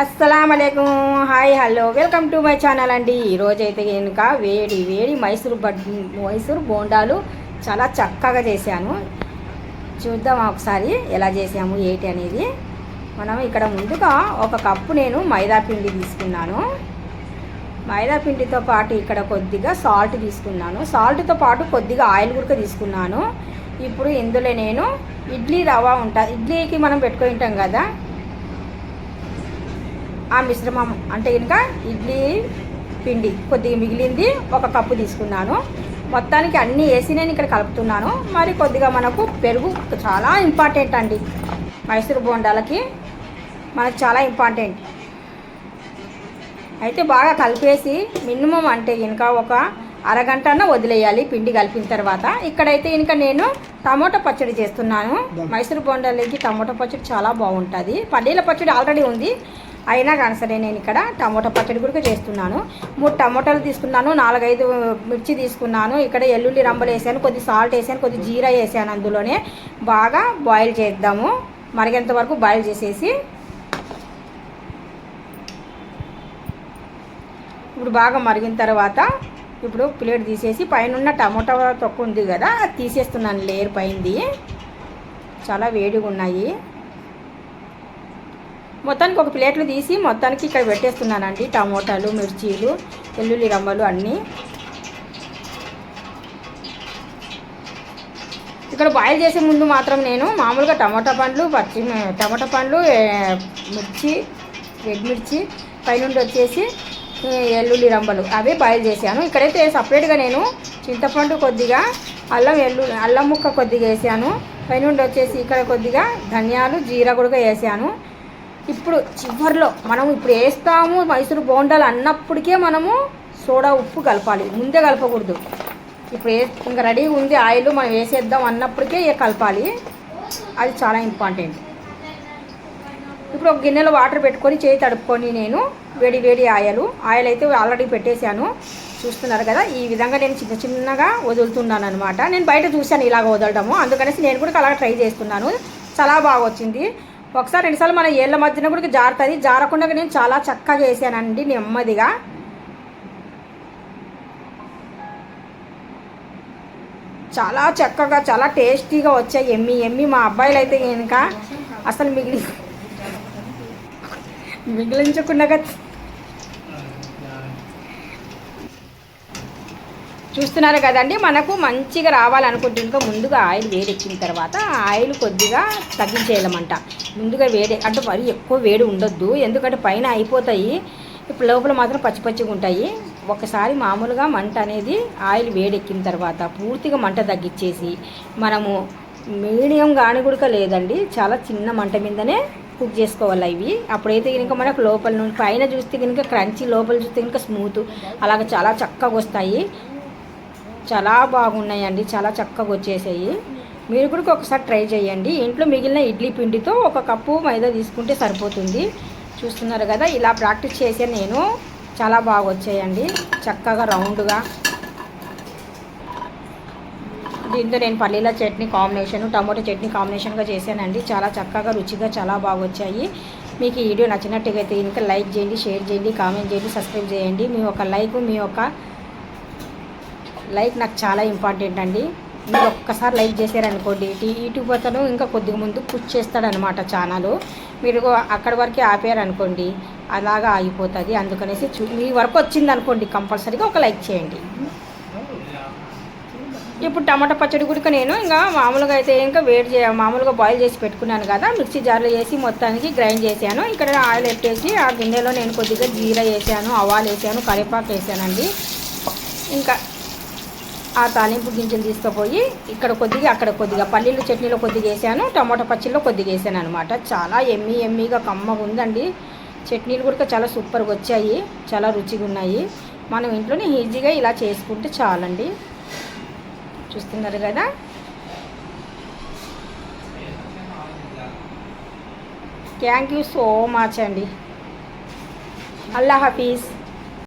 అస్సలం అయికం hi hello. Welcome to my channel అండి. ఈరోజు అయితే కనుక వేడి వేడి మైసూరు బడ్ మైసూరు బోండాలు చాలా చక్కగా చేశాను. చూద్దాం ఒకసారి ఎలా చేసాము ఏంటి అనేది. మనం ఇక్కడ ముందుగా ఒక కప్పు నేను మైదా పిండి తీసుకున్నాను. మైదా పిండితో పాటు ఇక్కడ కొద్దిగా సాల్ట్ తీసుకున్నాను. సాల్ట్తో పాటు కొద్దిగా ఆయిల్ గురక తీసుకున్నాను. ఇప్పుడు ఇందులో నేను ఇడ్లీ రవ్వ ఉంటా ఇడ్లీకి మనం పెట్టుకుంటాం ఉంటాం కదా ఆ మిశ్రమం అంటే కనుక ఇడ్లీ పిండి కొద్దిగా మిగిలింది ఒక కప్పు తీసుకున్నాను. మొత్తానికి అన్నీ వేసి నేను ఇక్కడ కలుపుతున్నాను. మరి కొద్దిగా మనకు పెరుగు చాలా ఇంపార్టెంట్ అండి. మైసూరు బోండాలకి మనకు చాలా ఇంపార్టెంట్ అయితే బాగా కలిపేసి మినిమం అంటే ఇంకా ఒక అరగంటన వదిలేయాలి పిండి కలిపిన తర్వాత. ఇక్కడైతే ఇంకా నేను టమోటా పచ్చడి చేస్తున్నాను. మైసూరు బోండాలకి టమోటా పచ్చడి చాలా బాగుంటుంది. పల్లీల పచ్చడి ఆల్రెడీ ఉంది. అయినా కానీ సరే నేను ఇక్కడ టమోటా పచ్చడి కూడా చేస్తున్నాను. మూడు టమోటాలు తీసుకున్నాను నాలుగైదు మిర్చి తీసుకున్నాను ఇక్కడ ఎల్లుల్లి రంబలు వేసాను కొద్ది సాల్ట్ వేసాను కొద్ది జీరా వేసాను అందులోనే. బాగా బాయిల్ చేద్దాము. మరిగేంత వరకు బాయిల్ చేసేసి ఇప్పుడు బాగా మరిగిన తర్వాత ఇప్పుడు ప్లేట్ తీసేసి పైన ఉన్న టమోటా తొక్కు ఉంది కదా అది తీసేస్తున్నాను లేయర్ పైంది. చాలా వేడిగా ఉన్నాయి. మొత్తానికి ఒక ప్లేట్లు తీసి మొత్తానికి ఇక్కడ పెట్టేస్తున్నానండి. టమోటాలు మిర్చీలు వెల్లుల్లి రమ్మలు అన్నీ. ఇక్కడ బాయిల్ చేసే ముందు మాత్రం నేను మామూలుగా టమాటా పండ్లు పచ్చి టమాటా పండ్లు మిర్చి రెడ్ మిర్చి పైనుండి వచ్చేసి ఎల్లుల్లి రంబలు అవే బాయిల్ చేశాను. ఇక్కడైతే సపరేట్గా నేను చింతపండు కొద్దిగా అల్లం ఎల్లు అల్లం ముక్క కొద్దిగా వేసాను. పైనుండి వచ్చేసి ఇక్కడ కొద్దిగా ధనియాలు జీరా కూడా వేసాను. ఇప్పుడు చివరిలో మనం ఇప్పుడు వేస్తాము మైసూరు బోండాలు అన్నప్పటికే మనము సోడా ఉప్పు కలపాలి. ముందే కలపకూడదు. ఇప్పుడు ఇంకా రెడీగా ఉంది ఆయిల్ మనం వేసేద్దాం అన్నప్పటికే ఇక కలపాలి. అది చాలా ఇంపార్టెంట్ ఇప్పుడు ఒక గిన్నెలో వాటర్ పెట్టుకొని చేయి తడుపుకొని నేను వేడి వేడి ఆయిల్ ఆయిల్ అయితే ఆల్రెడీ పెట్టేశాను. చూస్తున్నారు కదా ఈ విధంగా నేను చిన్న చిన్నగా వదులుతున్నాను అనమాట నేను బయట చూశాను ఇలాగ వదలడము అందుకనేసి నేను కూడా అలా ట్రై చేస్తున్నాను. చాలా బాగా వచ్చింది. ఒకసారి రెండుసార్లు మన ఏళ్ళ మధ్యన కూడా జారుతుంది. జారకుండా నేను చాలా చక్కగా వేసానండి నెమ్మదిగా. చాలా చక్కగా చాలా టేస్టీగా వచ్చాయి ఎమ్మి ఎమ్మి. మా అబ్బాయిలు అయితే కనుక అసలు మిగిలి మిగిలించకుండా చూస్తున్నారు కదండి మనకు మంచిగా రావాలనుకుంటే ఇంకా ముందుగా ఆయిల్ వేడెక్కిన తర్వాత ఆయిల్ కొద్దిగా తగ్గించేయాలన్నమాట. ముందుగా వేడి అంటే మరి ఎక్కువ వేడి ఉండొద్దు ఎందుకంటే పైన అయిపోతాయి. ఇప్పుడు లోపల మాత్రం పచ్చి పచ్చిగా ఉంటాయి. ఒకసారి మామూలుగా మంట అనేది ఆయిల్ వేడెక్కిన తర్వాత పూర్తిగా మంట తగ్గించేసి మనము మీడియం గాని కూడా లేదండి చాలా చిన్న మంట మీదనే కుక్ చేసుకోవాలి ఇవి. అప్పుడైతే కనుక మనకు లోపల నుండి పైన చూస్తే కనుక క్రంచి లోపల చూస్తే కనుక స్మూత్ అలాగ చాలా చక్కగా వస్తాయి. చాలా బాగున్నాయండి చాలా చక్కగా వచ్చేసాయి. మీరు కూడా ఒకసారి ట్రై చేయండి. ఇంట్లో మిగిలిన ఇడ్లీ పిండితో ఒక కప్పు మైదా తీసుకుంటే సరిపోతుంది. చూస్తున్నారు కదా ఇలా ప్రాక్టీస్ చేసే నేను చాలా బాగా వచ్చాయండి. చక్కగా రౌండ్గా. దీంతో నేను పల్లీల చట్నీ కాంబినేషన్ టమాటో చట్నీ కాంబినేషన్గా చేశానండి. చాలా చక్కగా రుచిగా చాలా బాగా వచ్చాయి. మీకు ఈ వీడియో నచ్చినట్టుగా అయితే ఇంకా లైక్ చేయండి షేర్ చేయండి కామెంట్ చేయండి సబ్స్క్రైబ్ చేయండి. మీ యొక్క లైక్ మీ యొక్క లైక్ నాకు చాలా ఇంపార్టెంట్ అండి. మీరు ఒక్కసారి లైక్ చేశారనుకోండి టీ యూట్యూబ్ అతను ఇంకా కొద్దిగా ముందు పుష్ చేస్తాడనమాట ఛానల్. మీరు అక్కడి వరకే ఆపారనుకోండి అలాగా ఆగిపోతుంది. అందుకనేసి చూ మీ వరకు వచ్చింది అనుకోండి కంపల్సరీగా ఒక లైక్ చేయండి. ఇప్పుడు టమాటా పచ్చడి కూడా నేను ఇంకా మామూలుగా అయితే ఇంకా వేడి చే మామూలుగా బాయిల్ చేసి పెట్టుకున్నాను కదా మిక్సీ జార్లో వేసి మొత్తానికి గ్రైండ్ చేశాను. ఇక్కడ ఆయిల్ పెట్టేసి ఆ గిన్నెలో నేను కొద్దిగా జీరా వేసాను ఆవాలు వేసాను కరివేపాకు వేసానండి. ఇంకా ఆ తాలింపు గింజలు తీసుకుపోయి ఇక్కడ కొద్దిగా అక్కడ కొద్దిగా పల్లీలు చట్నీలో కొద్దిగా వేసాను టమాటా పచ్చడిలో కొద్దిగా వేసాను అనమాట చాలా ఎమ్మి ఎమ్మిగా కమ్మగా ఉందండి. చట్నీలు కూడా చాలా సూపర్గా వచ్చాయి చాలా రుచిగా ఉన్నాయి. మనం ఇంట్లోనే ఈజీగా ఇలా చేసుకుంటే చాలండి. చూస్తున్నారు కదా? థ్యాంక్ యూ సో మచ్ అండి. అల్లా హఫీజ్.